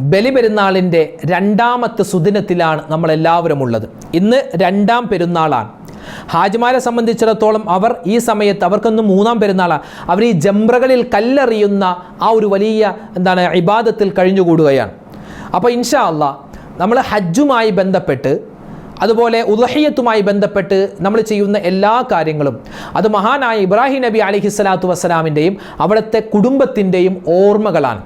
ബലിപെരുന്നാളിന്റെ രണ്ടാമത്തെ സുദിനത്തിലാണ് നമ്മളെല്ലാവരും ഉള്ളത്. ഇന്ന് രണ്ടാം പെരുന്നാളാണ്. ഹാജിമാരെ സംബന്ധിച്ചിടത്തോളം അവർ ഈ സമയത്ത് അവർക്കൊന്നും മൂന്നാം പെരുന്നാളാണ് അവർ ഈ ജംറകളിൽ കല്ലെറിയുന്ന ആ ഒരു വലിയ എന്താണ് ഇബാദത്തിൽ കഴിഞ്ഞുകൂടുകയാണ്. അപ്പോൾ ഇൻഷാ അല്ല നമ്മൾ ഹജ്ജുമായി ബന്ധപ്പെട്ട് അതുപോലെ ഉദഹയ്യത്തുമായി ബന്ധപ്പെട്ട് നമ്മൾ ചെയ്യുന്ന എല്ലാ കാര്യങ്ങളും അത് മഹാനായ ഇബ്രാഹിം നബി അലിഹി സ്വലാത്തു വസ്സലാമിന്റെയും അവിടുത്തെ കുടുംബത്തിന്റെയും ഓർമ്മകളാണ്.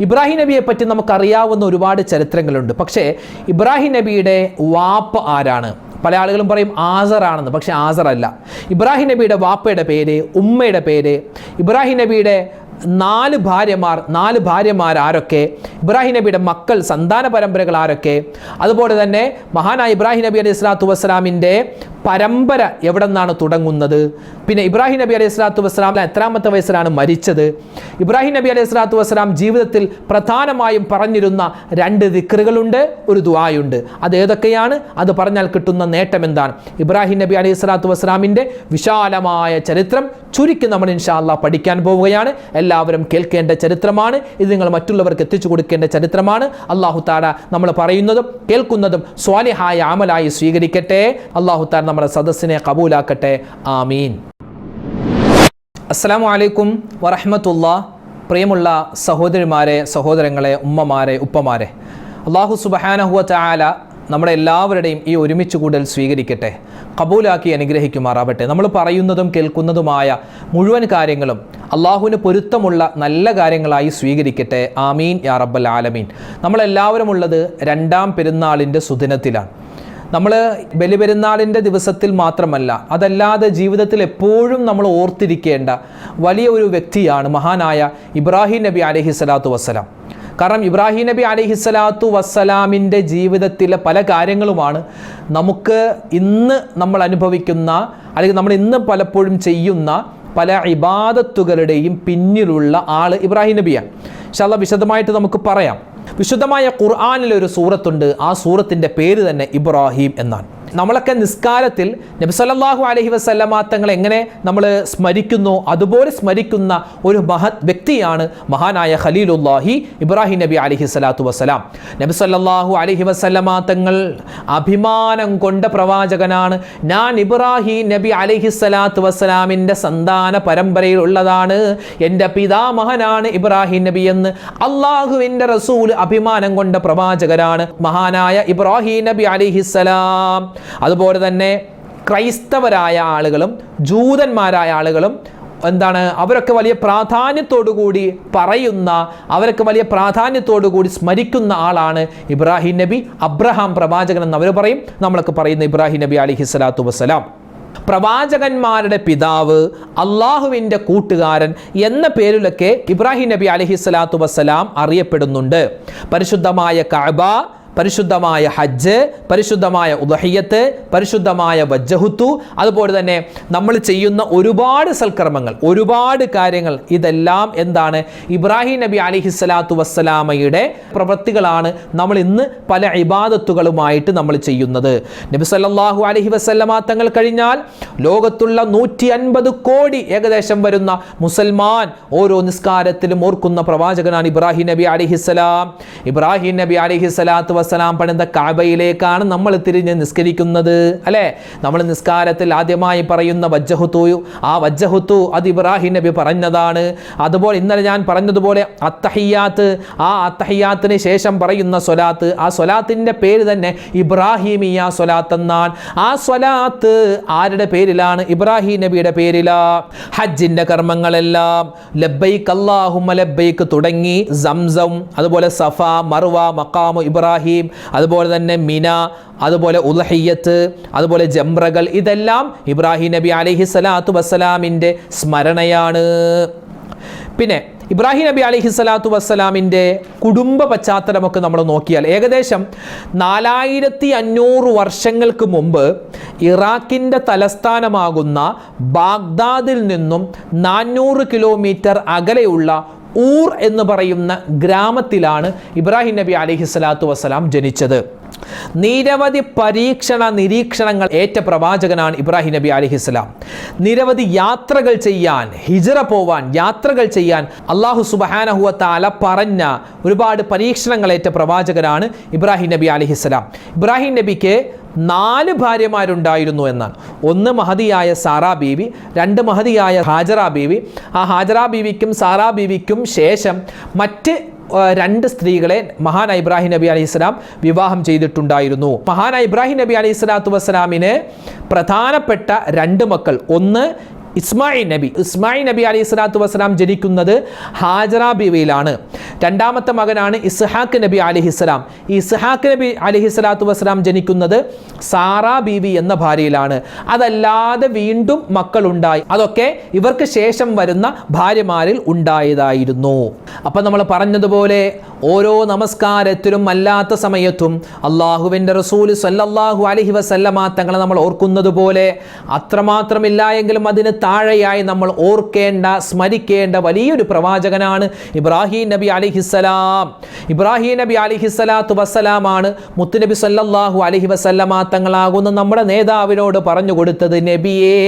ഇബ്രാഹിം നബിയെ പറ്റി നമുക്കറിയാവുന്ന ഒരുപാട് ചരിത്രങ്ങളുണ്ട്. പക്ഷേ ഇബ്രാഹിം നബിയുടെ വാപ്പ ആരാണ്? പല ആളുകളും പറയും ആസറാണെന്ന് പക്ഷെ ആസറല്ല ഇബ്രാഹിം നബിയുടെ വാപ്പയുടെ പേര് ഉമ്മയുടെ പേര് ഇബ്രാഹിം നബിയുടെ നാല് ഭാര്യമാർ നാല് ഭാര്യമാർ ആരൊക്കെ? ഇബ്രാഹിം നബിയുടെ മക്കൾ സന്താന പരമ്പരകൾ ആരൊക്കെ? അതുപോലെ തന്നെ മഹാനായ ഇബ്രാഹിം നബി അലൈഹി സ്വലാത്തു വസ്സലാമിന്റെ പരമ്പര എവിടെ നിന്നാണ് തുടങ്ങുന്നത്? പിന്നെ ഇബ്രാഹിം നബി അലൈഹി സ്വലാത്തു വസ്സലാം എത്രാമത്തെ വയസ്സിലാണ് മരിച്ചത്? ഇബ്രാഹിം നബി അലൈഹി സ്വലാത്തു വസ്സലാം ജീവിതത്തിൽ പ്രധാനമായും പറഞ്ഞിരുന്ന രണ്ട് ദിക്കറുകളുണ്ട് ഒരു ദുആയുണ്ട്. അത് ഏതൊക്കെയാണ്? അത് പറഞ്ഞാൽ കിട്ടുന്ന നേട്ടം എന്താണ്? ഇബ്രാഹിം നബി അലൈഹി സ്വലാത്തു വസ്സലാമിന്റെ വിശാലമായ ചരിത്രം ചുരുക്കി നമ്മൾ ഇൻഷാല്ല പഠിക്കാൻ പോവുകയാണ്. എല്ലാവരും കേൾക്കേണ്ട ചരിത്രമാണ്. ഇത് നിങ്ങൾ മറ്റുള്ളവർക്ക് എത്തിച്ചു കൊടുക്കേണ്ട ചരിത്രമാണ്. അള്ളാഹു താര നമ്മൾ പറയുന്നതും കേൾക്കുന്നതും സ്വാലിഹായ അമലായി സ്വീകരിക്കട്ടെ. അള്ളാഹു താല നമ്മുടെ സദസ്സിനെ കബൂലാക്കട്ടെ. ആമീൻ. അസ്സാം വലൈക്കും വറഹമത്തുള്ള പ്രിയമുള്ള സഹോദരിമാരെ സഹോദരങ്ങളെ ഉമ്മമാരെ ഉപ്പമാരെ. അള്ളാഹു സുബഹാനഹുവ ചായാല നമ്മുടെ എല്ലാവരുടെയും ഈ ഒരുമിച്ച് കൂടൽ സ്വീകരിക്കട്ടെ. കബൂലാക്കി അനുഗ്രഹിക്കുമാറാവട്ടെ. നമ്മൾ പറയുന്നതും കേൾക്കുന്നതുമായ മുഴുവൻ കാര്യങ്ങളും അള്ളാഹുവിന് പൊരുത്തമുള്ള നല്ല കാര്യങ്ങളായി സ്വീകരിക്കട്ടെ. ആമീൻ യാ റബ്ബൽ ആലമീൻ. നമ്മളെല്ലാവരും ഉള്ളത് രണ്ടാം പെരുന്നാളിന്റെ സുദിനത്തിലാണ്. നമ്മൾ ബലിപെരുന്നാളിന്റെ ദിവസത്തിൽ മാത്രമല്ല അതല്ലാതെ ജീവിതത്തിൽ എപ്പോഴും നമ്മൾ ഓർത്തിരിക്കേണ്ട വലിയ ഒരു വ്യക്തിയാണ് മഹാനായ ഇബ്രാഹിം നബി അലഹി സ്വലാത്തു വസ്സലാം. കാരണം ഇബ്രാഹിം നബി അലഹി സ്വലാത്തു വസ്സലാമിന്റെ ജീവിതത്തിലെ പല കാര്യങ്ങളുമാണ് നമുക്ക് ഇന്ന് നമ്മൾ അനുഭവിക്കുന്ന അല്ലെങ്കിൽ നമ്മൾ ഇന്ന് പലപ്പോഴും ചെയ്യുന്ന പല ഇബാദത്തുകളുടെയും പിന്നിലുള്ള ആൾ ഇബ്രാഹിം നബിയാണ്. ഇൻഷാല്ല വിശദമായിട്ട് നമുക്ക് പറയാം. വിശുദ്ധമായ ഖുർആാനിലൊരു സൂറത്തുണ്ട്. ആ സൂറത്തിന്റെ പേര് തന്നെ ഇബ്രാഹിം എന്നാണ്. നമ്മളൊക്കെ നിസ്കാരത്തിൽ നബിസല്ലാഹു അലഹി വസ്ല്ലമ തങ്ങൾ എങ്ങനെ നമ്മൾ സ്മരിക്കുന്നു? അതുപോലെ സ്മരിക്കുന്ന ഒരു മഹത് വ്യക്തിയാണ് മഹാനായ ഖലീലുല്ലാഹി ഇബ്രാഹിം നബി അലഹി സ്വലാത്തു വസ്സലാം. നബി സല്ലാഹു അലഹി വസ്ല്ലമ തങ്ങൾ അഭിമാനം കൊണ്ട പ്രവാചകനാണ്. ഞാൻ ഇബ്രാഹിം നബി അലഹി സ്വലാത്തു വസ്സലാമിന്റെ സന്താന പരമ്പരയിലുള്ളതാണ് എന്റെ പിതാമഹനാണ് ഇബ്രാഹിം നബി എന്ന് അള്ളാഹുവിന്റെ റസൂൽ അഭിമാനം കൊണ്ട പ്രവാചകരാണ് മഹാനായ ഇബ്രാഹിം നബി അലിഹിസ്സലാം അതുപോലെ തന്നെ ക്രൈസ്തവരായ ആളുകളും ജൂതന്മാരായ ആളുകളും എന്താണ് അവരൊക്കെ വലിയ പ്രാധാന്യത്തോടുകൂടി പറയുന്ന അവരൊക്കെ വലിയ പ്രാധാന്യത്തോടുകൂടി സ്മരിക്കുന്ന ആളാണ് ഇബ്രാഹിം നബി. അബ്രഹാം പ്രവാചകൻ എന്ന് അവർ പറയും. നമ്മളൊക്കെ പറയുന്ന ഇബ്രാഹിം നബി അലിഹി സ്വലാത്തു വസ്സലാം. പ്രവാചകന്മാരുടെ പിതാവ് അള്ളാഹുവിന്റെ കൂട്ടുകാരൻ എന്ന പേരിലൊക്കെ ഇബ്രാഹിം നബി അലഹി സ്വലാത്തു വസ്സലാം അറിയപ്പെടുന്നുണ്ട്. പരിശുദ്ധമായ കഅബ പരിശുദ്ധമായ ഹജ്ജ് പരിശുദ്ധമായ ഉദഹിയത്ത് പരിശുദ്ധമായ വജ്ജഹുത്തു അതുപോലെ തന്നെ നമ്മൾ ചെയ്യുന്ന ഒരുപാട് സൽക്കർമ്മങ്ങൾ ഒരുപാട് കാര്യങ്ങൾ. ഇതെല്ലാം എന്താണ്? ഇബ്രാഹിം നബി അലിഹി സ്വലാത്തു വസ്സലാമയുടെ പ്രവൃത്തികളാണ് നമ്മൾ ഇന്ന് പല ഇബാദത്തുകളുമായിട്ട് നമ്മൾ ചെയ്യുന്നത്. നബി സല്ലാഹു അലഹി വസല്ലമ തങ്ങൾ കഴിഞ്ഞാൽ ലോകത്തുള്ള നൂറ്റി അൻപത് കോടി ഏകദേശം വരുന്ന മുസൽമാൻ ഓരോ നിസ്കാരത്തിലും ഓർക്കുന്ന പ്രവാചകനാണ് ഇബ്രാഹിം നബി അലിഹിസ്സലാം ഇബ്രാഹിം നബി അലിഹി സ്വലാത്തു വസ്സലാം പണിത കാബയിലേക്കാണ് നമ്മൾ തിരിഞ്ഞ് നിസ്കരിക്കുന്നത് അല്ലേ? നമ്മൾ നിസ്കാരത്തിൽ ആദ്യമായി പറയുന്ന വജ്ജഹുത്തു ആ വജ്ജഹുത്തു അത് ഇബ്രാഹിം നബി പറഞ്ഞതാണ്. അതുപോലെ ഇന്നലെ ഞാൻ പറഞ്ഞതുപോലെ അത്തഹിയാത്ത് ആ അത്തഹിയാത്തിന് ശേഷം പറയുന്ന സ്വലാത്ത് ആ സ്വലാത്തിന്റെ പേര് തന്നെ ഇബ്രാഹിമിയ സ്വലാത്ത് എന്നാണ് ആ സ്വലാത്ത് ആരുടെ പേരിലാണ്? ഇബ്രാഹിം നബിയുടെ പേരിലാ. ഹജ്ജിന്റെ കർമ്മങ്ങളെല്ലാം ലബ്ബൈക്ക് അല്ലാഹുമ്മ ലബ്ബൈക്ക് തുടങ്ങി സംസം അതുപോലെ സഫ മറുവ മക്കാമു ഇബ്രാഹിം അതുപോലെ തന്നെ മിന അതുപോലെ ഉൽഹയ്യത്ത് അതുപോലെ ജംറകൾ ഇതെല്ലാം ഇബ്രാഹിം നബി അലഹി സ്വലാത്തു വസ്സലാമിന്റെ സ്മരണയാണ്. പിന്നെ ഇബ്രാഹിം നബി അലഹി സ്വലാത്തു വസ്സലാമിന്റെ കുടുംബ പശ്ചാത്തലമൊക്കെ നമ്മൾ നോക്കിയാൽ ഏകദേശം നാലായിരത്തി അഞ്ഞൂറ് വർഷങ്ങൾക്ക് മുമ്പ് ഇറാഖിന്റെ തലസ്ഥാനമാകുന്ന ബാഗ്ദാദിൽ നിന്നും നാനൂറ് കിലോമീറ്റർ അകലെയുള്ള ഊർ എന്ന് പറയുന്ന ഗ്രാമത്തിലാണ് ഇബ്രാഹിം നബി അലഹി സ്വലാത്തു വസ്സലാം ജനിച്ചത്. നിരവധി പരീക്ഷണ നിരീക്ഷണങ്ങൾ ഏറ്റ പ്രവാചകനാണ് ഇബ്രാഹിം നബി അലിഹിസ്ലാം നിരവധി യാത്രകൾ ചെയ്യാൻ ഹിജറ പോവാൻ യാത്രകൾ ചെയ്യാൻ അള്ളാഹു സുബഹാനഹുവ പറഞ്ഞ ഒരുപാട് പരീക്ഷണങ്ങളേറ്റ പ്രവാചകനാണ് ഇബ്രാഹിം നബി അലിഹിസ്ലാം ഇബ്രാഹിം നബിക്ക് നാല് ഭാര്യമാരുണ്ടായിരുന്നു എന്നാണ്. ഒന്ന് മഹതിയായ സാറാ ബീവി രണ്ട് മഹതിയായ ഹാജറ ബീവി. ആ ഹാജറ ബീവിക്കും സാറാ ബീവിക്കും ശേഷം മറ്റ് രണ്ട് സ്ത്രീകളെ മഹാൻ ഇബ്രാഹിം നബി അലൈഹി സ്വലാം വിവാഹം ചെയ്തിട്ടുണ്ടായിരുന്നു. മഹാൻ ഇബ്രാഹിം നബി അലൈഹി സ്വലാത്തു വസ്സലാമിന് പ്രധാനപ്പെട്ട രണ്ട് മക്കൾ. ഒന്ന് ഇസ്മായിൽ നബി. ഇസ്മായിൽ നബി അലൈഹി സ്വലാത്തു വസ്സലാം ജനിക്കുന്നത് ഹാജറ ബീവിയിലാണ്. രണ്ടാമത്തെ മകനാണ് ഇസ്ഹാഖ് നബി അലിഹിസ്സലാം ഈ ഇസ്ഹാഖ് നബി അലിഹി സ്വലാത്തു വസ്സലാം ജനിക്കുന്നത് സാറ ബീവി എന്ന ഭാര്യയിലാണ്. അതല്ലാതെ വീണ്ടും മക്കളുണ്ടായി. അതൊക്കെ ഇവർക്ക് ശേഷം വരുന്ന ഭാര്യമാരിൽ ഉണ്ടായതായിരുന്നു. അപ്പം നമ്മൾ പറഞ്ഞതുപോലെ ഓരോ നമസ്കാരത്തിലും അല്ലാത്ത സമയത്തും അള്ളാഹുവിന്റെ റസൂൽ സല്ലല്ലാഹു അലഹി വസല്ലമ തങ്ങളെ നമ്മൾ ഓർക്കുന്നത് പോലെ അത്രമാത്രമില്ല എങ്കിലും അതിന് താഴെയായി നമ്മൾ ഓർക്കേണ്ട സ്മരിക്കേണ്ട വലിയൊരു പ്രവാചകനാണ് ഇബ്രാഹിം നബി അലിഹിസ്സലാം. ഇബ്രാഹിം നബി അലിഹിസ്സലാത്തു വസ്സലാമാണ് മുത്തുനബി സല്ലാഹു അലഹി വസല്ലമ തങ്ങളാകുന്ന നമ്മുടെ നേതാവിനോട് പറഞ്ഞു കൊടുത്തത് നബിയെ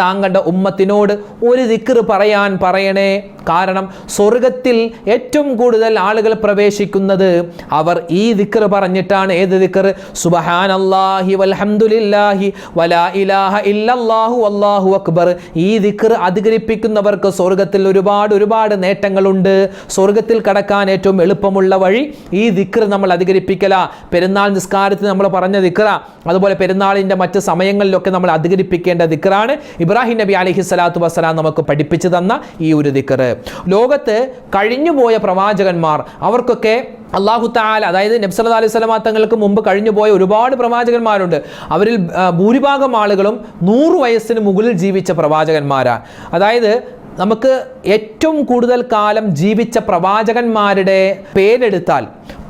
താങ്കളുടെ ഉമ്മത്തിനോട് ഒരു ദിക്കർ പറയാൻ പറയണേ. കാരണം സ്വർഗത്തിൽ ഏറ്റവും കൂടുതൽ ആളുകൾ പ്രവേശിക്കുന്നത് അവർ ഈ ദിക്കർ പറഞ്ഞിട്ടാണ്. ഏത് ദിക്കർ സുബഹാനല്ലാഹി വൽഹംദുലില്ലാഹി വലാ ഇലാഹ ഇല്ലല്ലാഹു അല്ലാഹു അക്ബർ. ഈ ദിക്കർ അധികരിപ്പിക്കുന്നവർക്ക് സ്വർഗത്തിൽ ഒരുപാട് ഒരുപാട് നേട്ടങ്ങളുണ്ട്. സ്വർഗത്തിൽ കടക്കാൻ ഏറ്റവും എളുപ്പമുള്ള വഴി ഈ ദിക്കർ നമ്മൾ അധികരിപ്പിക്കല. പെരുന്നാൾ നിസ്കാരത്തിൽ നമ്മൾ പറഞ്ഞ ദിക്കറ അതുപോലെ പെരുന്നാളിന്റെ മറ്റ് സമയങ്ങളിലൊക്കെ നമ്മൾ അധികരിപ്പിക്കേണ്ട ദിക്കറാണ് ഇബ്രാഹിം നബി അലഹി സ്വലാത്തു വസ്സലാം നമുക്ക് പഠിപ്പിച്ചു തന്ന ഈ ഒരു ദിക്കറ് ലോകത്ത് കഴിഞ്ഞുപോയ പ്രവാചകന്മാർ അവർക്കൊക്കെ അള്ളാഹു താല അതായത് നബ്സല അലൈഹി സ്വലമാ തങ്ങൾക്ക് മുമ്പ് കഴിഞ്ഞു പോയ ഒരുപാട് പ്രവാചകന്മാരുണ്ട്. അവരിൽ ഭൂരിഭാഗം ആളുകളും നൂറ് വയസ്സിന് മുകളിൽ ജീവിച്ച പ്രവാചകന്മാരാണ് അതായത് നമുക്ക് ഏറ്റവും കൂടുതൽ കാലം ജീവിച്ച പ്രവാചകന്മാരുടെ പേരെടുത്താൽ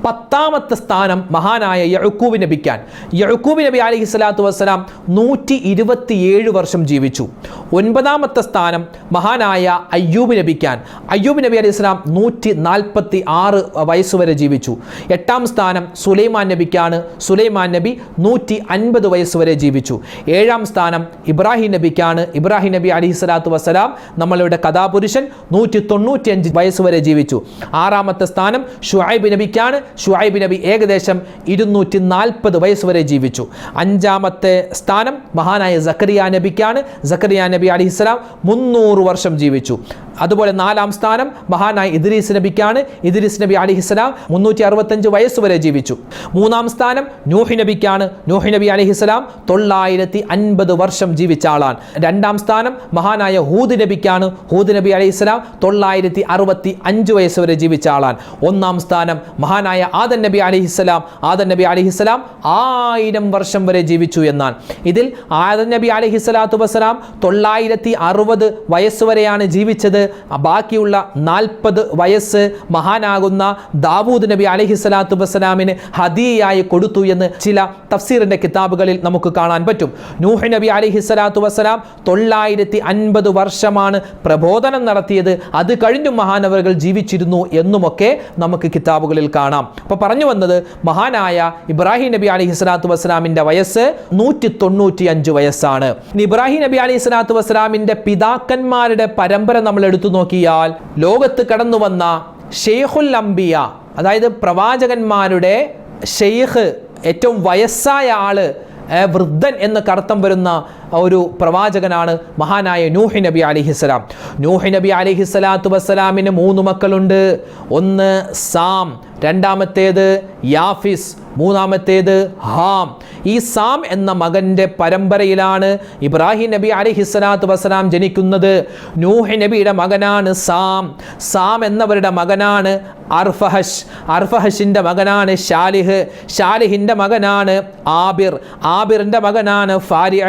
പത്താമത്തെ സ്ഥാനം മഹാനായ യഴക്കൂബ് നബിക്കാൻ. യഴക്കൂബ് നബി അലഹി സ്വലാത്തു വസ്സലാം നൂറ്റി ഇരുപത്തിയേഴ് വർഷം ജീവിച്ചു. ഒൻപതാമത്തെ സ്ഥാനം മഹാനായ അയ്യൂബ് നബിക്കാൻ. അയ്യൂബ് നബി അലൈഹി സ്വലാം നൂറ്റി നാൽപ്പത്തി ആറ് വയസ്സുവരെ ജീവിച്ചു. എട്ടാം സ്ഥാനം സുലൈമാൻ നബിക്കാണ്. സുലൈമാൻ നബി നൂറ്റി അൻപത് വയസ്സുവരെ ജീവിച്ചു. ഏഴാം സ്ഥാനം ഇബ്രാഹിം നബിക്കാണ്. ഇബ്രാഹിം നബി അലഹി സ്വലാത്തു വസ്സലാം നമ്മളുടെ കഥാപുരുഷൻ നൂറ്റി തൊണ്ണൂറ്റിയഞ്ച് വയസ്സുവരെ ജീവിച്ചു. ആറാമത്തെ സ്ഥാനം ഷുഹൈബ് നബിക്കാണ്. ഷുഐബ് നബി ഏകദേശം ഇരുന്നൂറ്റി നാൽപ്പത് വയസ്സ് വരെ ജീവിച്ചു. അഞ്ചാമത്തെ സ്ഥാനം മഹാനായ സക്കറിയ നബിക്കാണ്. സക്കറിയ നബി അലിഹിസ്ലാം മുന്നൂറ് വർഷം ജീവിച്ചു. അതുപോലെ നാലാം സ്ഥാനം മഹാനായ ഇദ്രീസ് നബിക്കാണ്. ഇദ്രീസ് നബി അലിഹിസ്ലാം മുന്നൂറ്റി അറുപത്തഞ്ച് വയസ്സ് വരെ ജീവിച്ചു. മൂന്നാം സ്ഥാനം നൂഹി നബിക്കാണ്. നൂഹി നബി അലിഹിസ്ലാം തൊള്ളായിരത്തി അൻപത് വർഷം ജീവിച്ച ആളാണ്. രണ്ടാം സ്ഥാനം മഹാനായ ഹൂദ് നബിക്കാണ്. ഹൂദ് നബി അലിഹിസ്ലാം തൊള്ളായിരത്തി അറുപത്തി അഞ്ച് വയസ്സ് വരെ ജീവിച്ച ആളാണ്. ഒന്നാം സ്ഥാനം മഹാനായ ആദൻ നബി അലിഹിസ്സലാം ആദൻ നബി അലിഹിസ്സലാം ആയിരം വർഷം വരെ ജീവിച്ചു എന്നാണ്. ഇതിൽ ആദൻ നബി അലിഹിസ്സലാത്തു വസ്സലാം തൊള്ളായിരത്തി അറുപത് വയസ്സ് വരെയാണ് ജീവിച്ചത്. ബാക്കിയുള്ള നാൽപ്പത് വയസ്സ് മഹാനാകുന്ന ദാവൂദ് നബി അലിഹിസ്സലാത്തു വസ്സലാമിന് ഹദിയായി കൊടുത്തു എന്ന് ചില തഫ്സീറിന്റെ കിതാബുകളിൽ നമുക്ക് കാണാൻ പറ്റും. നൂഹ് നബി അലിഹിസ്സലാത്തു വസ്സലാം തൊള്ളായിരത്തി അൻപത് വർഷമാണ് പ്രബോധനം നടത്തിയത്. അത് കഴിഞ്ഞും മഹാനവറുകൾ ജീവിച്ചിരുന്നു എന്നുമൊക്കെ നമുക്ക് കിതാബുകളിൽ കാണാം. അപ്പോൾ പറഞ്ഞു വന്നത് മഹാനായ ഇബ്രാഹിം നബി അലി ഹിസ്ലാത്തു വസ്സലാമിന്റെ വയസ്സ് നൂറ്റി തൊണ്ണൂറ്റി അഞ്ച് വയസ്സാണ്. ഇനി ഇബ്രാഹിം നബി അലി ഹിസ്ലാത്തു വസ്സലാമിന്റെ പിതാക്കന്മാരുടെ പരമ്പര നമ്മൾ എടുത്തു നോക്കിയാൽ ലോകത്ത് കടന്നു വന്ന ഷെയ്ഖുൽ അംബിയ അതായത് പ്രവാചകന്മാരുടെ ഷെയ്ഖ് ഏറ്റവും വയസ്സായ ആൾ വൃദ്ധൻ എന്ന് കടത്തം വരുന്ന ഒരു പ്രവാചകനാണ് മഹാനായ നൂഹി നബി അലിഹിസ്സലാം നൂഹി നബി അലിഹിസ്സലാത്തു വസ്സലാമിന് മൂന്ന് മക്കളുണ്ട്. ഒന്ന് സാം രണ്ടാമത്തേത് യാഫിസ് മൂന്നാമത്തേത് ഹാം. ഈ സാം എന്ന മകന്റെ പരമ്പരയിലാണ് ഇബ്രാഹിം നബി അലിഹിസ്സലാത്തു വസ്സലാം ജനിക്കുന്നത്. നൂഹി നബിയുടെ മകനാണ് സാം. സാം എന്നവരുടെ മകനാണ് അർഫഹഷ്. അർഫഹഷിന്റെ മകനാണ് ഷാലിഹ് ഷാലിഹിന്റെ മകനാണ് ആബിർ. ആബിറിന്റെ മകനാണ് ഫാരി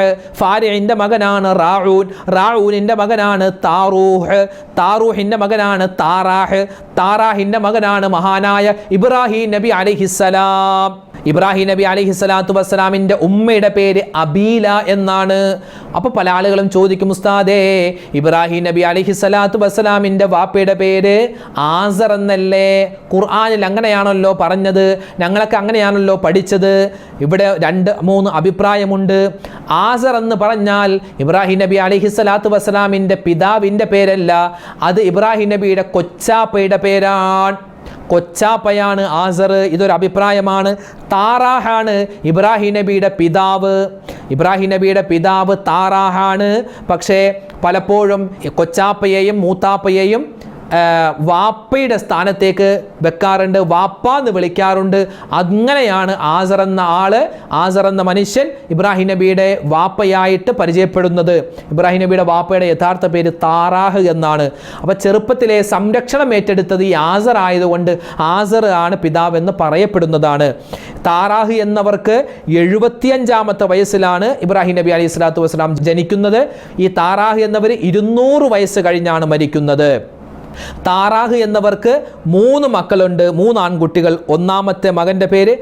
ഫാരിന്റെ മകനാണ് റാഊൻ. റാഊനിന്റെ മകനാണ് താറൂഹ്. താറൂഹിന്റെ മകനാണ് താറാഹ്. താറാഹിന്റെ മകനാണ് മഹാനായ ഇബ്രാഹിം നബി അലിഹിസ്സലാം. ഇബ്രാഹിം നബി അലഹി സ്വലാത്തു വസ്സലാമിന്റെ ഉമ്മയുടെ പേര് അബീല എന്നാണ്. അപ്പോൾ പല ആളുകളും ചോദിക്കും ഉസ്താദേ ഇബ്രാഹിം നബി അലഹി സ്വലാത്തു വസ്സലാമിന്റെ വാപ്പയുടെ പേര് ആസർ എന്നല്ലേ? ഖുർആാനിൽ അങ്ങനെയാണല്ലോ പറഞ്ഞത്. ഞങ്ങളൊക്കെ അങ്ങനെയാണല്ലോ പഠിച്ചത്. ഇവിടെ രണ്ട് മൂന്ന് അഭിപ്രായമുണ്ട്. ആസർ എന്ന് പറഞ്ഞാൽ ഇബ്രാഹിം നബി അലിഹി സ്വലാത്തു വസ്സലാമിന്റെ പിതാവിന്റെ പേരല്ല. അത് ഇബ്രാഹിം നബിയുടെ കൊച്ചാപ്പയുടെ പേരാണ്. കൊച്ചാപ്പയാണ് ആസർ. ഇതൊരു അഭിപ്രായമാണ്. താറാഹാണ് ഇബ്രാഹിം നബിയുടെ പിതാവ്. ഇബ്രാഹിം നബിയുടെ പിതാവ് താറാഹാണ്. പക്ഷേ പലപ്പോഴും കൊച്ചാപ്പയെയും മൂത്താപ്പയെയും വാപ്പയുടെ സ്ഥാനത്തേക്ക് വെക്കാറുണ്ട്. വാപ്പ എന്ന് വിളിക്കാറുണ്ട്. അങ്ങനെയാണ് ആസർ എന്ന ആൾ ആസർ എന്ന മനുഷ്യൻ ഇബ്രാഹിം നബിയുടെ വാപ്പയായിട്ട് പരിചയപ്പെടുന്നത്. ഇബ്രാഹിം നബിയുടെ വാപ്പയുടെ യഥാർത്ഥ പേര് താറാഹ് എന്നാണ്. അപ്പോൾ ചെറുപ്പത്തിലെ സംരക്ഷണം ഏറ്റെടുത്തത് ഈ ആസർ ആയതുകൊണ്ട് ആസർ ആണ് പിതാവെന്ന് പറയപ്പെടുന്നതാണ്. താറാഹ് എന്നവർക്ക് എഴുപത്തിയഞ്ചാമത്തെ വയസ്സിലാണ് ഇബ്രാഹിം നബി അലൈഹി സ്വലാത്തു വസ്സലാം ജനിക്കുന്നത്. ഈ താറാഹ് എന്നവർ ഇരുന്നൂറ് വയസ്സ് കഴിഞ്ഞാണ് മരിക്കുന്നത്. താറാഹ് എന്നവർക്ക് മൂന്ന് മക്കളുണ്ട് മൂന്ന് ആൺകുട്ടികൾ. ഒന്നാമത്തെ മകന്റെ പേര്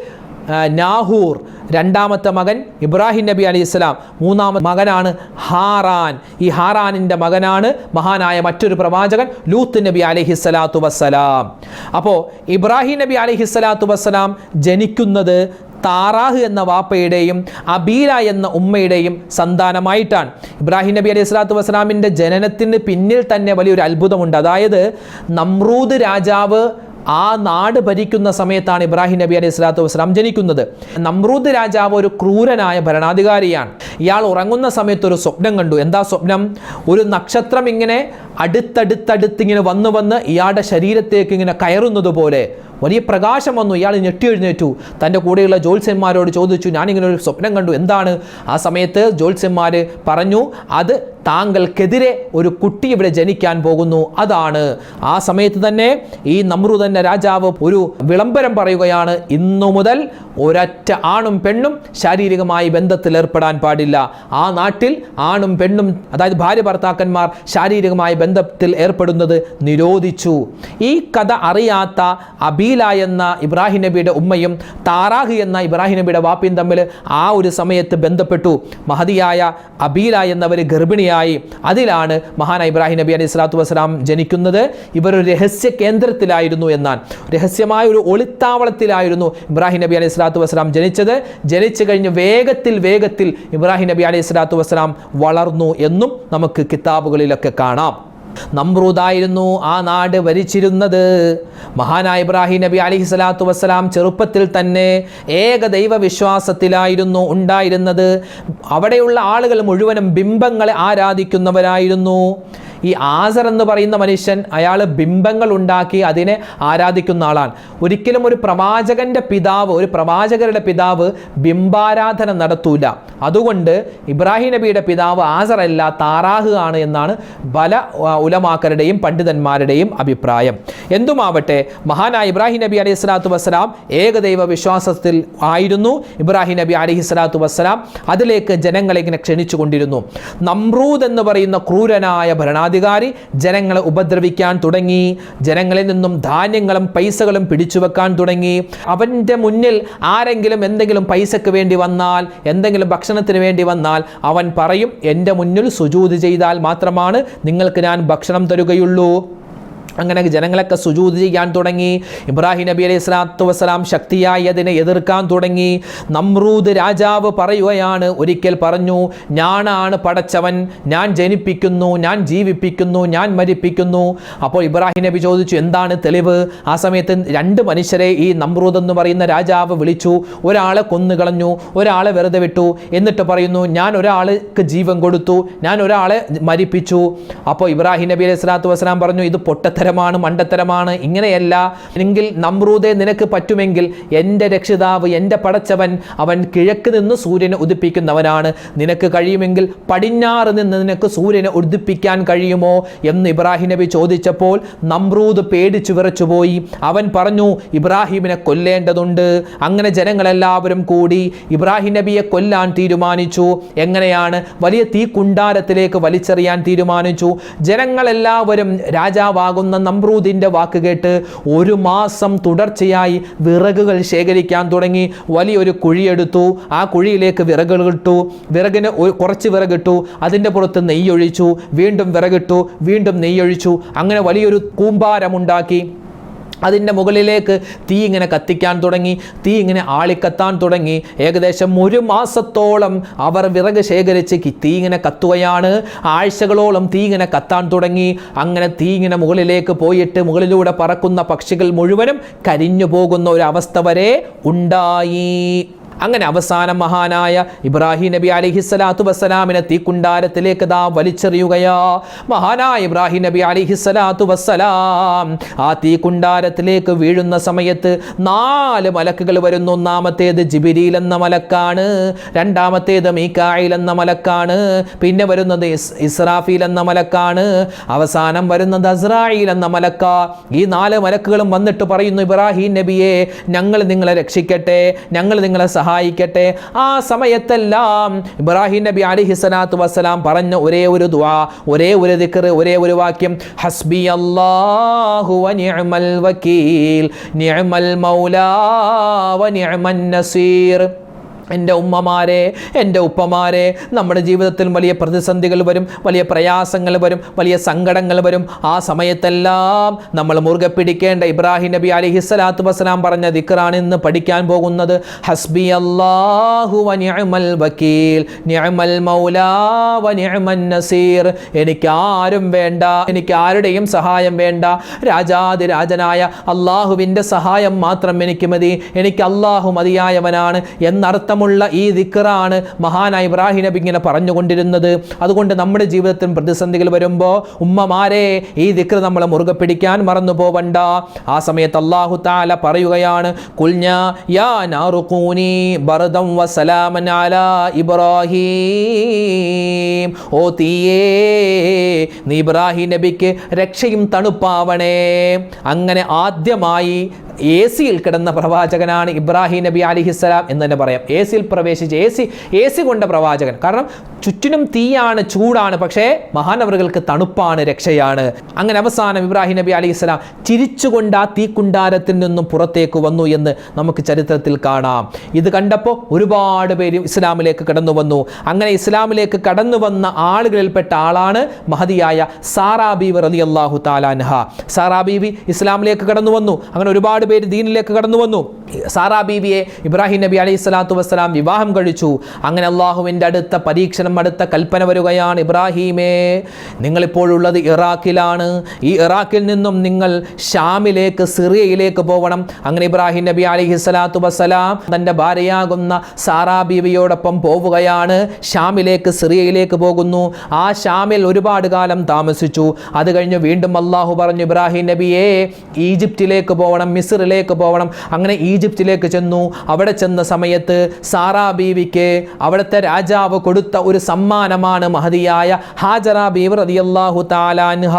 നാഹൂർ. രണ്ടാമത്തെ മകൻ ഇബ്രാഹിം നബി അലി ഇസ്ലാം മൂന്നാമത്തെ മകനാണ് ഹാറാൻ. ഈ ഹാറാനിന്റെ മകനാണ് മഹാനായ മറ്റൊരു പ്രവാചകൻ ലൂത്ത് നബി അലൈഹി സ്വലാത്തു വസ്സലാം. അപ്പോൾ ഇബ്രാഹിം നബി അലൈഹി സ്വലാത്തു വസ്സലാം ജനിക്കുന്നത് താറാഹ് എന്ന വാപ്പയുടെയും അബീല എന്ന ഉമ്മയുടെയും സന്താനമായിട്ടാണ്. ഇബ്രാഹിം നബി അലൈഹി സ്വലാത്തു വസ്സലാമിന്റെ ജനനത്തിന് പിന്നിൽ തന്നെ വലിയൊരു അത്ഭുതമുണ്ട്. അതായത് നമ്രൂദ് രാജാവ് ആ നാട് ഭരിക്കുന്ന സമയത്താണ് ഇബ്രാഹിം നബി അലൈഹി സ്വലാത്തു വസ്സലാം ജനിക്കുന്നത്. നമ്രൂദ് രാജാവ് ഒരു ക്രൂരനായ ഭരണാധികാരിയാണ്. ഇയാൾ ഉറങ്ങുന്ന സമയത്ത് ഒരു സ്വപ്നം കണ്ടു. എന്താ സ്വപ്നം? ഒരു നക്ഷത്രം ഇങ്ങനെ അടുത്തടുത്തടുത്ത് ഇങ്ങനെ വന്ന് വന്ന് ഇയാളുടെ ശരീരത്തേക്ക് ഇങ്ങനെ കയറുന്നത് പോലെ വലിയ പ്രകാശം വന്നു. ഇയാൾ ഞെട്ടി എഴുന്നേറ്റു തന്റെ കൂടെയുള്ള ജ്യോത്സ്യന്മാരോട് ചോദിച്ചു ഞാനിങ്ങനെ ഒരു സ്വപ്നം കണ്ടു. എന്താണ്? ആ സമയത്ത് ജ്യോത്സ്യന്മാർ പറഞ്ഞു അത് താങ്കൾക്കെതിരെ ഒരു കുട്ടി ഇവിടെ ജനിക്കാൻ പോകുന്നു. അതാണ്. ആ സമയത്ത് തന്നെ ഈ നമ്രുതന്നെ രാജാവ് ഒരു വിളംബരം പറയുകയാണ് ഇന്നു മുതൽ ഒരൊറ്റ ആണും പെണ്ണും ശാരീരികമായി ബന്ധത്തിൽ ഏർപ്പെടാൻ പാടില്ല. ആ നാട്ടിൽ ആണും പെണ്ണും അതായത് ഭാര്യ ഭർത്താക്കന്മാർ ശാരീരികമായി ബന്ധത്തിൽ ഏർപ്പെടുന്നത് നിരോധിച്ചു. ഈ കഥ അറിയാത്ത അബീല എന്ന ഇബ്രാഹിം നബിയുടെ ഉമ്മയും താറാഹ് എന്ന ഇബ്രാഹിം നബിയുടെ വാപ്പയും തമ്മിൽ ആ ഒരു സമയത്ത് ബന്ധപ്പെട്ടു. മഹതിയായ അബീല എന്നവർ ഗർഭിണിയായി. അതിലാണ് മഹാന ഇബ്രാഹിം നബി അലൈഹി സ്വലാത്തു വസ്സലാം ജനിക്കുന്നത്. ഇവർ രഹസ്യ കേന്ദ്രത്തിലായിരുന്നു എന്നാൽ രഹസ്യമായ ഒരു ഒളിത്താവളത്തിലായിരുന്നു ഇബ്രാഹിം നബി അലൈഹി സ്വലാത്തു വസ്സലാം ജനിച്ചത്. ജനിച്ചു കഴിഞ്ഞ് വേഗത്തിൽ വേഗത്തിൽ ഇബ്രാഹിം നബി അലൈഹി സ്വലാത്തു വസ്സലാം വളർന്നു എന്നും നമുക്ക് കിതാബുകളിലൊക്കെ കാണാം. നമ്രൂദായിരുന്നു ആ നാട് ഭരിച്ചിരുന്നത്. മഹാനായ ഇബ്രാഹിം നബി അലി സ്വലാത്തു വസ്സലാം ചെറുപ്പത്തിൽ തന്നെ ഏകദൈവ വിശ്വാസത്തിലായിരുന്നു ഉണ്ടായിരുന്നത്. അവിടെയുള്ള ആളുകൾ മുഴുവനും ബിംബങ്ങളെ ആരാധിക്കുന്നവരായിരുന്നു. ഈ ആസർ എന്ന് പറയുന്ന മനുഷ്യൻ അയാൾ ബിംബങ്ങൾ ഉണ്ടാക്കി അതിനെ ആരാധിക്കുന്ന ആളാണ്. ഒരിക്കലും ഒരു പ്രവാചകന്റെ പിതാവ് ഒരു പ്രവാചകരുടെ പിതാവ് ബിംബാരാധന നടത്തൂല. അതുകൊണ്ട് ഇബ്രാഹിം നബിയുടെ പിതാവ് ആസർ അല്ല താറാഹ് ആണ് എന്നാണ് പല ഉലമാക്കരുടെയും പണ്ഡിതന്മാരുടെയും അഭിപ്രായം. എന്തുമാവട്ടെ മഹാനായ ഇബ്രാഹിം നബി അലൈഹി സ്വലാത്തു വസ്സലാം ഏകദൈവ വിശ്വാസത്തിൽ ആയിരുന്നു. ഇബ്രാഹിം നബി അലഹി സ്വലാത്തു വസ്സലാം അതിലേക്ക് ജനങ്ങളെ ഇങ്ങനെ ക്ഷണിച്ചുകൊണ്ടിരുന്നു. നമ്രൂദ് എന്ന് പറയുന്ന ക്രൂരനായ ഭരണാധികാരി ജനങ്ങളെ ഉപദ്രവിക്കാൻ തുടങ്ങി. ജനങ്ങളിൽ നിന്നും ധാന്യങ്ങളും പൈസകളും പിടിച്ചു വെക്കാൻ തുടങ്ങി. അവന്റെ മുന്നിൽ ആരെങ്കിലും എന്തെങ്കിലും പൈസക്ക് വേണ്ടി വന്നാൽ എന്തെങ്കിലും ഭക്ഷണത്തിന് വേണ്ടി വന്നാൽ അവൻ പറയും എന്റെ മുന്നിൽ സുജൂത് ചെയ്താൽ മാത്രമാണ് നിങ്ങൾക്ക് ഞാൻ ഭക്ഷണം തരുകയുള്ളൂ. അങ്ങനെ ജനങ്ങളൊക്കെ സുജൂത് ചെയ്യാൻ തുടങ്ങി. ഇബ്രാഹിം നബി അലൈഹി സ്വലാത്തു വസ്സലാം ശക്തിയായി അതിനെ എതിർക്കാൻ തുടങ്ങി. നമ്രൂദ് രാജാവ് പറയുകയാണ് ഒരിക്കൽ പറഞ്ഞു ഞാനാണ് പടച്ചവൻ ഞാൻ ജനിപ്പിക്കുന്നു ഞാൻ ജീവിപ്പിക്കുന്നു ഞാൻ മരിപ്പിക്കുന്നു. അപ്പോൾ ഇബ്രാഹിം നബി ചോദിച്ചു എന്താണ് തെളിവ്? ആ സമയത്ത് രണ്ട് മനുഷ്യരെ ഈ നമ്രൂദ് എന്ന് പറയുന്ന രാജാവ് വിളിച്ചു ഒരാളെ കൊന്നുകളഞ്ഞു ഒരാളെ വെറുതെ വിട്ടു. എന്നിട്ട് പറയുന്നു ഞാൻ ഒരാൾക്ക് ജീവൻ കൊടുത്തു ഞാൻ ഒരാളെ മരിപ്പിച്ചു. അപ്പോൾ ഇബ്രാഹിം നബി അലൈഹി സ്വലാത്തു വസ്സലാം പറഞ്ഞു ഇത് പൊട്ടത്തരമാണ് മണ്ടത്തരമാണ് ഇങ്ങനെയല്ല. എങ്കിൽ നമ്രൂദെ നിനക്ക് പറ്റുമെങ്കിൽ എന്റെ രക്ഷിതാവ് എന്റെ പടച്ചവൻ അവൻ കിഴക്ക് നിന്ന് സൂര്യനെ ഉദിപ്പിക്കുന്നവനാണ്. നിനക്ക് കഴിയുമെങ്കിൽ പടിഞ്ഞാറ് നിന്ന് നിനക്ക് സൂര്യനെ ഉദിപ്പിക്കാൻ കഴിയുമോ എന്ന് ഇബ്രാഹിം നബി ചോദിച്ചപ്പോൾ നമ്രൂദ് പേടിച്ചു വിറച്ചുപോയി. അവൻ പറഞ്ഞു ഇബ്രാഹിമിനെ കൊല്ലേണ്ടതുണ്ട്. അങ്ങനെ ജനങ്ങളെല്ലാവരും കൂടി ഇബ്രാഹിം നബിയെ കൊല്ലാൻ തീരുമാനിച്ചു. എങ്ങനെയാണ്? വലിയ തീ കുണ്ടാരത്തിലേക്ക് വലിച്ചെറിയാൻ തീരുമാനിച്ചു. ജനങ്ങളെല്ലാവരും രാജാവാകുന്ന ഭരിക്കുന്ന നമ്രൂദിന്റെ വാക്ക് കേട്ട് ഒരു മാസം തുടർച്ചയായി വിറകുകൾ ശേഖരിക്കാൻ തുടങ്ങി. വലിയൊരു കുഴിയെടുത്തു ആ കുഴിയിലേക്ക് വിറകുകൾ ഇട്ടു. വിറകിന് കുറച്ച് വിറകിട്ടു. അതിന്റെ പുറത്ത് നെയ്യൊഴിച്ചു. വീണ്ടും വിറകിട്ടു. വീണ്ടും നെയ്യൊഴിച്ചു. അങ്ങനെ വലിയൊരു കൂമ്പാരമുണ്ടാക്കി. അതിന്റെ മുകളിലേക്ക് തീ ഇങ്ങനെ കത്തിക്കാൻ തുടങ്ങി തീ ഇങ്ങനെ ആളിക്കത്താൻ തുടങ്ങി. ഏകദേശം ഒരു മാസത്തോളം അവർ വിറക് ശേഖരിച്ച് തീ ഇങ്ങനെ കത്തുകയാണ്. ആഴ്ചകളോളം തീ ഇങ്ങനെ കത്താൻ തുടങ്ങി. അങ്ങനെ തീ ഇങ്ങനെ മുകളിലേക്ക് പോയിട്ട് മുകളിലൂടെ പറക്കുന്ന പക്ഷികൾ മുഴുവനും കരിഞ്ഞു പോകുന്ന ഒരു അവസ്ഥ വരെ ഉണ്ടായി. അങ്ങനെ അവസാനം മഹാനായ ഇബ്രാഹിം നബി അലിഹിസ്സലാത്തു വസ്സലാമിനെ തീക്കുണ്ടാരത്തിലേക്ക് ദാ വലിച്ചെറിയുകയാ. മഹാനായ ഇബ്രാഹിം നബി അലിഹിസ്സലാത്തു വസ്സലാം ആ തീക്കുണ്ടാരത്തിലേക്ക് വീഴുന്ന സമയത്ത് നാല് മലക്കുകൾ വരുന്നു. ഒന്നാമത്തേത് ജിബിരിയിൽ എന്ന മലക്കാണ് രണ്ടാമത്തേത് മീക്കായിൽ എന്ന മലക്കാണ് പിന്നെ വരുന്നത് ഇസ് ഇസ്രാഫീൽ എന്ന മലക്കാണ് അവസാനം വരുന്നത് അസ്രായിൽ എന്ന മലക്ക. ഈ നാല് മലക്കുകളും വന്നിട്ട് പറയുന്നു ഇബ്രാഹിം നബിയെ ഞങ്ങൾ നിങ്ങളെ രക്ഷിക്കട്ടെ ഞങ്ങൾ നിങ്ങളെ സഹായിക്കട്ടെ. ആ സമയത്തെല്ലാം ഇബ്രാഹിം നബി അലി സ്വലാത്തു വസ്സലാം പറഞ്ഞ ഒരേ ഒരു ദ്വാ ഒരേ ഒരു ദിക്കർ ഒരേ ഒരു വാക്യം ഹസ്ബി അള്ളാഹു വകീൽ മൗലാ നസീർ. എന്റെ ഉമ്മമാരെ എന്റെ ഉപ്പമാരെ നമ്മുടെ ജീവിതത്തിൽ വലിയ പ്രതിസന്ധികൾ വരും വലിയ പ്രയാസങ്ങൾ വരും വലിയ സങ്കടങ്ങൾ വരും. ആ സമയത്തെല്ലാം നമ്മൾ മുറുകെ പിടിക്കേണ്ട ഇബ്രാഹിം നബി അലിഹി സ്വലാത്തു വസ്സലാം പറഞ്ഞ ദിക്റാണ് ഇന്ന് പഠിക്കാൻ പോകുന്നത്. ഹസ്ബി നിഅമൽ വക്കീൽ മൗലാ നസീർ. എനിക്ക് ആരും വേണ്ട എനിക്ക് ആരുടെയും സഹായം വേണ്ട. രാജാതിരാജനായ അള്ളാഹുവിന്റെ സഹായം മാത്രം എനിക്ക് മതി. എനിക്ക് അള്ളാഹു മതിയായവനാണ് എന്നർത്ഥമുള്ള ഈ ദിക്കറാണ് മഹാനായ ഇബ്രാഹിം നബി ഇങ്ങനെ പറഞ്ഞുകൊണ്ടിരുന്നത്. അതുകൊണ്ട് നമ്മുടെ ജീവിതത്തിൽ പ്രതിസന്ധികൾ വരുമ്പോൾ ഉമ്മമാരെ ഈ ദിക്ർ നമ്മൾ മുറുകെ പിടിക്കാൻ മറന്നു പോവണ്ട. ആ സമയത്ത് അള്ളാഹു താല പറയുകയാണ് കുൽഞ്ഞ യാ നാറുക്കൂനി ബർദം വസലാമൻ അലാ ഇബ്രാഹിം. ഓ തീയേ നീ ഇബ്രാഹിം നബിക്ക് രക്ഷയും തണുപ്പാവണേ. അങ്ങനെ ആദ്യമായി എ സിയിൽ കിടന്ന പ്രവാചകനാണ് ഇബ്രാഹിം നബി അലിഹിസ്സലാം എന്ന് തന്നെ പറയാം. എ സിയിൽ പ്രവേശിച്ച് എ സി എ സി കൊണ്ട പ്രവാചകൻ. കാരണം ചുറ്റിനും തീയാണ് ചൂടാണ് പക്ഷേ മഹാനവറുകൾക്ക് തണുപ്പാണ് രക്ഷയാണ്. അങ്ങനെ അവസാനം ഇബ്രാഹിം നബി അലിഹിസ്സലാം ചിരിച്ചുകൊണ്ട് ആ തീക്കുണ്ടാരത്തിൽ നിന്നും പുറത്തേക്ക് വന്നു എന്ന് നമുക്ക് ചരിത്രത്തിൽ കാണാം. ഇത് കണ്ടപ്പോൾ ഒരുപാട് പേര് ഇസ്ലാമിലേക്ക് കടന്നു വന്നു. അങ്ങനെ ഇസ്ലാമിലേക്ക് കടന്നു വന്ന ആളുകളിൽപ്പെട്ട ആളാണ് മഹതിയായ സാറാ ബീവി റലി അള്ളാഹു താലാൻഹ സാറാ ബീവി ഇസ്ലാമിലേക്ക് കടന്നു വന്നു. അങ്ങനെ ഒരുപാട് പേര് ദീനിലേക്ക് കടന്നു വന്നു. സാറാ ബീവിയെ ഇബ്രാഹിം നബി അലൈഹി സ്വലാത്തു വസ്സലാം വിവാഹം കഴിച്ചു. അങ്ങനെ അള്ളാഹുവിന്റെ അടുത്ത പരീക്ഷണം അടുത്ത കൽപ്പന വരികയാണ് ഇബ്രാഹീമേ. നിങ്ങളിപ്പോഴുള്ളത് ഇറാഖിലാണ്. ഈ ഇറാഖിൽ നിന്നും നിങ്ങൾ ഷാമിലേക്ക് സിറിയയിലേക്ക് പോകണം അങ്ങനെ ഇബ്രാഹിം നബി അലൈഹി സ്വലാത്തു വസ്സലാം തന്റെ ഭാര്യയാകുന്ന സാറാ ബീവിയോടൊപ്പം പോവുകയാണ്. ഷാമിലേക്ക് സിറിയയിലേക്ക് പോകുന്നു. ആ ഷാമിൽ ഒരുപാട് കാലം താമസിച്ചു. അത് കഴിഞ്ഞ് വീണ്ടും അള്ളാഹു പറഞ്ഞു ഇബ്രാഹിം നബിയെ ഈജിപ്തിലേക്ക് പോകണം മിസ്റിലേക്ക് പോകണം അങ്ങനെ ഈജിപ്തിലേക്ക് ചെന്നു. അവിടെ ചെന്ന സമയത്ത് സാറാ ബീവിക്ക് അവിടുത്തെ രാജാവ് കൊടുത്ത ഒരു സമ്മാനമാണ് മഹതിയായ ഹാജറ ബീവ് റതിയല്ലാഹു താലാൻഹ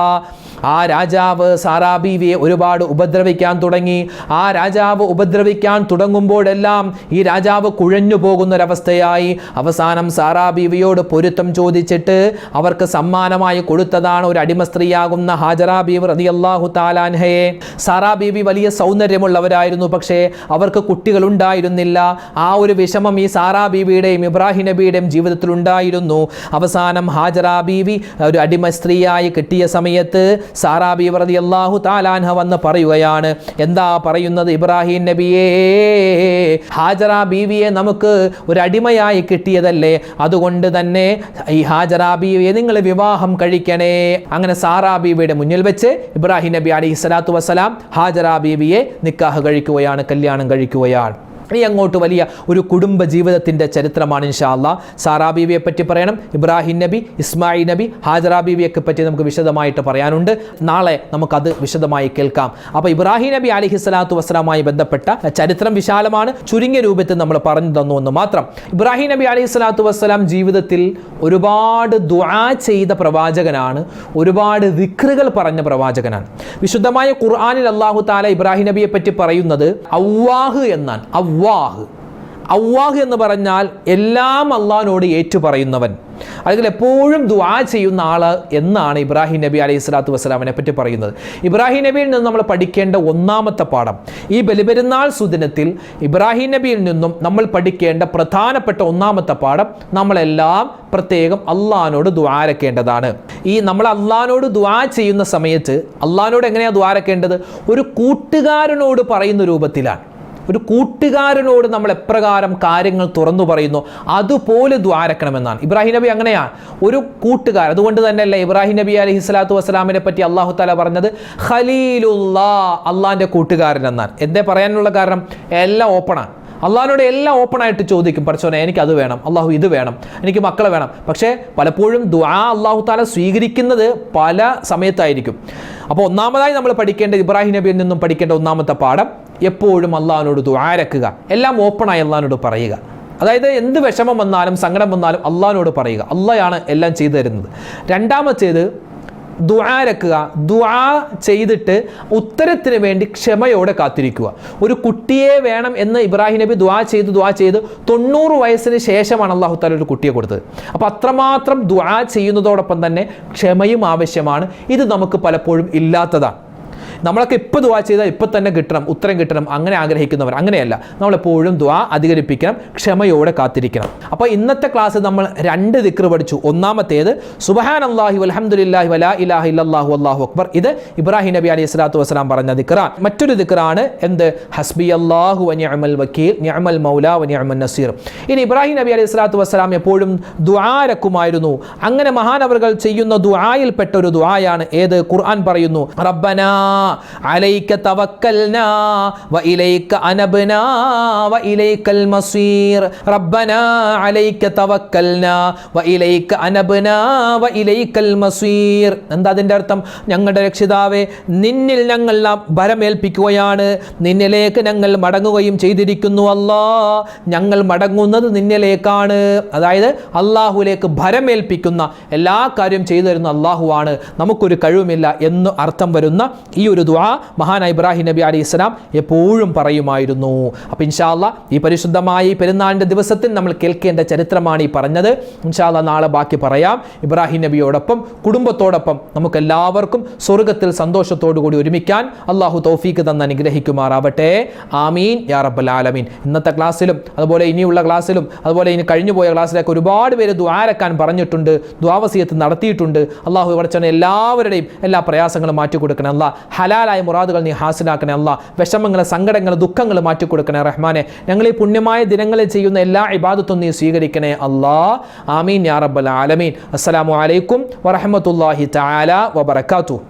ആ രാജാവ് സാറാ ബീവിയെ ഒരുപാട് ഉപദ്രവിക്കാൻ തുടങ്ങി. ആ രാജാവ് ഉപദ്രവിക്കാൻ തുടങ്ങുമ്പോഴെല്ലാം ഈ രാജാവ് കുഴഞ്ഞു പോകുന്നൊരവസ്ഥയായി. അവസാനം സാറാ ബീവിയോട് പൊരുത്തം ചോദിച്ചിട്ട് അവർക്ക് സമ്മാനമായി കൊടുത്തതാണ് ഒരു അടിമ സ്ത്രീയാകുന്ന ഹാജറാ ബീവ് റളിയല്ലാഹു താലാൻഹയെ സാറാ ബീവി വലിയ സൗന്ദര്യമുള്ളവരായിരുന്നു പക്ഷേ അവർക്ക് കുട്ടികളുണ്ടായിരുന്നില്ല. ആ ഒരു വിഷമം ഈ സാറാ ബീവിയുടെയും ഇബ്രാഹിം നബിയുടെയും ജീവിതത്തിൽ ഉണ്ടായിരുന്നു അവസാനം ഹാജറാബീവി ഒരു അടിമ സ്ത്രീയായി കിട്ടിയ സമയത്ത് സാറാ ബീവി അള്ളാഹു താലാൻഹ വന്ന് പറയുകയാണ്. എന്താ പറയുന്നത് ഇബ്രാഹിം നബിയേ? ഹാജറ ബീവിയെ നമുക്ക് ഒരു അടിമയായി കിട്ടിയതല്ലേ? അതുകൊണ്ട് തന്നെ ഈ ഹാജറ ബീവിയെ നിങ്ങൾ വിവാഹം കഴിക്കണേ. അങ്ങനെ സാറാ ബീവിയുടെ മുന്നിൽ വെച്ച് ഇബ്രാഹിം നബി അലൈഹി സ്വലാത്തു വസ്സലാം ഹാജറ ബീവിയെ നിക്കാഹ് കഴിക്കുകയാണ് കല്യാണം കഴിക്കുകയാണ്. ഇനി അങ്ങോട്ട് വലിയ ഒരു കുടുംബ ജീവിതത്തിന്റെ ചരിത്രമാണ് ഇൻഷാ അല്ലാ സാറാ ബീവിയെ പറ്റി പറയണം ഇബ്രാഹിം നബി ഇസ്മായിൽ നബി ഹാജറാ ബീവിയൊക്കെ പറ്റി നമുക്ക് വിശദമായിട്ട് പറയാനുണ്ട്. നാളെ നമുക്കത് വിശദമായി കേൾക്കാം. അപ്പോൾ ഇബ്രാഹിം നബി അലിഹി സ്വലാത്തു വസ്സലാമായി ബന്ധപ്പെട്ട ചരിത്രം വിശാലമാണ്. ചുരുങ്ങിയ രൂപത്തിൽ നമ്മൾ പറഞ്ഞു തന്നു എന്ന് മാത്രം. ഇബ്രാഹിം നബി അലൈഹി സ്വലാത്തു വസ്സലാം ജീവിതത്തിൽ ഒരുപാട് ദുആ ചെയ്ത പ്രവാചകനാണ്. ഒരുപാട് വിക്രുകൾ പറഞ്ഞ പ്രവാചകനാണ്. വിശുദ്ധമായ ഖുർആാനിൽ അള്ളാഹു താല ഇബ്രാഹിം നബിയെ പറ്റി പറയുന്നത് അവ്വാഹ് എന്നാണ്. അവ്വാഹ് എന്ന് പറഞ്ഞാൽ എല്ലാം അള്ളാഹിനോട് ഏറ്റു പറയുന്നവൻ അല്ലെങ്കിൽ എപ്പോഴും ദുആ ചെയ്യുന്ന ആൾ എന്നാണ് ഇബ്രാഹിം നബി അലൈഹി സ്വലാത്തു വസ്സലാമിനെ പറ്റി പറയുന്നത്. ഇബ്രാഹിം നബിയിൽ നിന്ന് നമ്മൾ പഠിക്കേണ്ട ഒന്നാമത്തെ പാഠം ഈ ബലിപെരുന്നാൾ സുദിനത്തിൽ ഇബ്രാഹിം നബിയിൽ നിന്നും നമ്മൾ പഠിക്കേണ്ട പ്രധാനപ്പെട്ട ഒന്നാമത്തെ പാഠം നമ്മളെല്ലാം പ്രത്യേകം അള്ളഹാനോട് ദ്വാരക്കേണ്ടതാണ് ഈ നമ്മൾ അള്ളഹാനോട് ദ്വാ ചെയ്യുന്ന സമയത്ത് അള്ളഹാനോട് എങ്ങനെയാണ് ദ്വാരക്കേണ്ടത് ഒരു കൂട്ടുകാരനോട് പറയുന്ന രൂപത്തിലാണ്. ഒരു കൂട്ടുകാരനോട് നമ്മൾ എപ്രകാരം കാര്യങ്ങൾ തുറന്നു പറയുന്നു അതുപോലെ ദ്വാരക്കണമെന്നാണ്. ഇബ്രാഹിം നബി അങ്ങനെയാണ് ഒരു കൂട്ടുകാരൻ അതുകൊണ്ട് തന്നെയല്ലേ ഇബ്രാഹിം നബി അലഹി സ്വലാത്തു വസ്സലാമിനെ പറ്റി അള്ളാഹു താല പറഞ്ഞത്? ഖലീലുല്ലാ അള്ളാഹിന്റെ കൂട്ടുകാരൻ എന്നാണ്. എന്തേ പറയാനുള്ള കാരണം? എല്ലാം ഓപ്പണാണ് അള്ളാഹിനോട് എല്ലാം ഓപ്പൺ ആയിട്ട് ചോദിക്കും പഠിച്ചോനെ എനിക്ക് അത് വേണം അള്ളാഹു ഇത് വേണം എനിക്ക് മക്കളെ വേണം. പക്ഷേ പലപ്പോഴും ദുആ അള്ളാഹു താല സ്വീകരിക്കുന്നത് പല സമയത്തായിരിക്കും. അപ്പോൾ ഒന്നാമതായി നമ്മൾ പഠിക്കേണ്ട ഇബ്രാഹിം നബിയിൽ നിന്നും പഠിക്കേണ്ട ഒന്നാമത്തെ പാഠം എപ്പോഴും അള്ളാഹിനോട് ദുആരക്കുക എല്ലാം ഓപ്പണായി അള്ളാഹിനോട് പറയുക. അതായത് എന്ത് വിഷമം വന്നാലും സങ്കടം വന്നാലും അള്ളാഹിനോട് പറയുക. അള്ളാഹാണ് എല്ലാം ചെയ്തു തരുന്നത്. രണ്ടാമത്തേത് ദുആരക്കുക ദുആ ചെയ്തിട്ട് ഉത്തരത്തിന് വേണ്ടി ക്ഷമയോടെ കാത്തിരിക്കുക. ഒരു കുട്ടിയെ വേണം എന്ന് ഇബ്രാഹിം നബി ദുആ ചെയ്ത് ദുആ ചെയ്ത് തൊണ്ണൂറ് വയസ്സിന് ശേഷമാണ് അള്ളാഹു താല ഒരു കുട്ടിയെ കൊടുത്തത്. അപ്പോൾ അത്രമാത്രം ദുആ ചെയ്യുന്നതോടൊപ്പം തന്നെ ക്ഷമയും ആവശ്യമാണ്. ഇത് നമുക്ക് പലപ്പോഴും ഇല്ലാത്തതാണ്. നമ്മളൊക്കെ ഇപ്പോൾ ദുവാ ചെയ്താൽ ഇപ്പോൾ തന്നെ കിട്ടണം ഉത്തരം കിട്ടണം അങ്ങനെ ആഗ്രഹിക്കുന്നവർ. അങ്ങനെയല്ല. നമ്മളെപ്പോഴും ദുവാ അധികരിപ്പിക്കണം ക്ഷമയോടെ കാത്തിരിക്കണം. അപ്പോൾ ഇന്നത്തെ ക്ലാസ് നമ്മൾ രണ്ട് ദിക്ർ പഠിച്ചു. ഒന്നാമത്തേത് സുബഹാൻ അള്ളാഹി അലഹമുല്ലാഹി വലാ ഇലാഹി ഇല്ലാഹു അള്ളാഹു അക്ബർ. ഇത് ഇബ്രാഹിം നബി അലൈഹി സ്വലാത്തു വസ്സലാം പറഞ്ഞ ദിക്റാണ് മറ്റൊരു ദിക്റാണ് എന്ത്? ഹസ്ബി അള്ളാഹു വനിഅമൽ വക്കീൽ ഞമൽ മൗല വനിയമൽ നസീർ. ഇനി ഇബ്രാഹിം നബി അലൈഹി സ്വലാത്തു വസ്സലാം എപ്പോഴും ദുആരക്കുമായിരുന്നു അങ്ങനെ മഹാനവറുകൾ ചെയ്യുന്ന ദുആയിൽപ്പെട്ട ഒരു ദുആയാണ് ഏത്? ഖുർആൻ പറയുന്നു റബ്ബനാ അലൈക്ക തവക്കൽനാ വഇലൈക്ക അനബ്നാ വഇലൈക്കൽ മസീർ. റബ്ബനാ അലൈക്ക തവക്കൽനാ വഇലൈക്ക അനബ്നാ വഇലൈക്കൽ മസീർ. എന്താ അതിന്റെ അർത്ഥം? ഞങ്ങളുടെ രക്ഷിതാവേ നിന്നിൽ ഞങ്ങൾ ഭരമേൽപ്പിക്കുകയാണ്. നിന്നിലേക്ക് ഞങ്ങൾ മടങ്ങുകയും ചെയ്തിരിക്കുന്നു അല്ലാ. ഞങ്ങൾ മടങ്ങുന്നത് നിന്നിലേക്കാണ്. അതായത് അള്ളാഹുലേക്ക് ഭരമേൽപ്പിക്കുന്ന എല്ലാ കാര്യം ചെയ്തു തരുന്ന അള്ളാഹുവാണ് നമുക്കൊരു കഴിവുമില്ല എന്ന് അർത്ഥം വരുന്ന ഈ ഒരു ദുആ മഹാനായ ഇബ്രാഹിം നബി അലി ഇസ്ലാം എപ്പോഴും പറയുമായിരുന്നു. അപ്പം ഇൻഷാല്ല ഈ പരിശുദ്ധമായ ഈ പെരുന്നാളിന്റെ ദിവസത്തിൽ നമ്മൾ കേൾക്കേണ്ട ചരിത്രമാണ് ഈ പറഞ്ഞത്. ഇൻഷാല്ല നാളെ ബാക്കി പറയാം. ഇബ്രാഹിം നബിയോടൊപ്പം കുടുംബത്തോടൊപ്പം നമുക്ക് എല്ലാവർക്കും സ്വർഗത്തിൽ സന്തോഷത്തോടു കൂടി ഒരുമിക്കാൻ അള്ളാഹു തൗഫീക്ക് തന്ന് അനുഗ്രഹിക്കുമാറാവട്ടെ. ആമീൻ. യാ റബ്ബൽ ആലമീൻ. ഇന്നത്തെ ക്ലാസ്സിലും അതുപോലെ ഇനിയുള്ള ക്ലാസ്സിലും അതുപോലെ ഇനി കഴിഞ്ഞു പോയ ക്ലാസ്സിലൊക്കെ ഒരുപാട് പേര് ദ്വാരക്കാൻ പറഞ്ഞിട്ടുണ്ട് ദ്വാവസീയത്ത് നടത്തിയിട്ടുണ്ട്. അള്ളാഹു പഠിച്ചവനെ എല്ലാവരുടെയും എല്ലാ പ്രയാസങ്ങളും മാറ്റി കൊടുക്കണം അല്ല ഹലാലായ മുറാദുകൾ നീ ഹാസിലാക്കണേ അല്ല. വിഷമങ്ങൾ സങ്കടങ്ങൾ ദുഃഖങ്ങൾ മാറ്റിക്കൊടുക്കണേ റഹ്മാനെ. ഞങ്ങൾ ഈ പുണ്യമായ ദിനങ്ങളിൽ ചെയ്യുന്ന എല്ലാ ഇബാദത്തും നീ സ്വീകരിക്കണേ അല്ലാ. ആമീൻ യാ റബ്ബൽ ആലമീൻ. അസ്സലാമു അലൈക്കും വറഹമത്തല്ലാഹി തആല വബറകാതുഹു.